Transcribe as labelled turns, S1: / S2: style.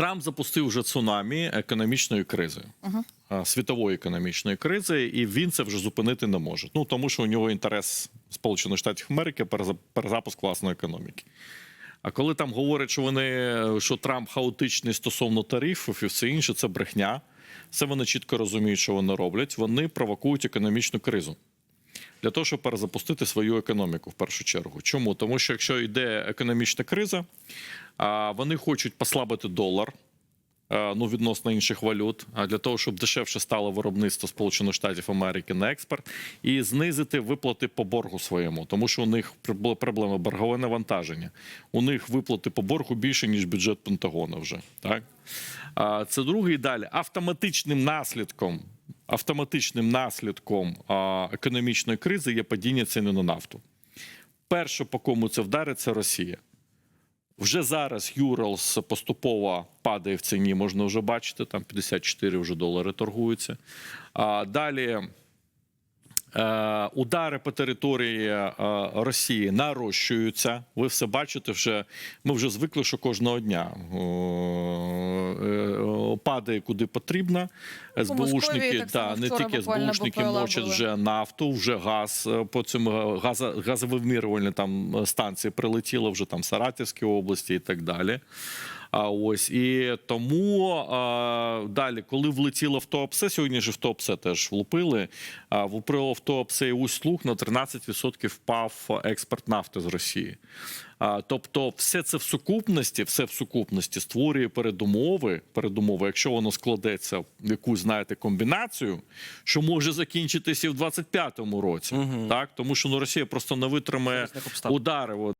S1: Трамп запустив вже цунамі економічної кризи, а, світової економічної кризи, і він це вже зупинити не може. Ну тому що у нього інтерес Сполучених Штатів Америки перезапуск власної економіки. А коли там говорять, що вони що Трамп хаотичний стосовно тарифів і все інше, це брехня. Це вони чітко розуміють, що вони роблять. Вони провокують економічну кризу для того, щоб перезапустити свою економіку в першу чергу. Чому? Тому що якщо йде економічна криза, вони хочуть послабити долар. е, Ну, відносно інших валют, а для того, щоб дешевше стало виробництво Сполучених Штатів Америки на експорт, і знизити виплати по боргу своєму, тому що у них проблема боргове навантаження. У них виплати по боргу більше ніж бюджет Пентагона вже так. Це другий далі автоматичним наслідком. Автоматичним наслідком економічної кризи є падіння ціни на нафту. Перше, по кому це вдарить, це Росія. Вже зараз Юралс поступово падає в ціні, можна вже бачити, там 54 вже долари торгуються. А далі е, удари по території е, Росії нарощуються. Ви все бачите вже. Ми вже звикли, що кожного дня е, падає куди потрібно. СБУшники,
S2: так
S1: да, не тільки СБУшники мочать вже нафту, вже газ е, по цьому газа, газовимірювальні там е, станції прилетіло вже там в Саратівській області і так далі. А ось і тому а, далі, коли влетіло в ТОПСЕ, сьогодні ж в ТОПСЕ теж влупили. А влупило в ТОПСЕ і услуг на 13% впав експорт нафти з Росії. А, тобто, все це в сукупності, все в сукупності створює передумови. Передумови, якщо воно складеться в якусь, знаєте, комбінацію, що може закінчитися і в 25-му році, так тому що ну Росія просто не витримає удари.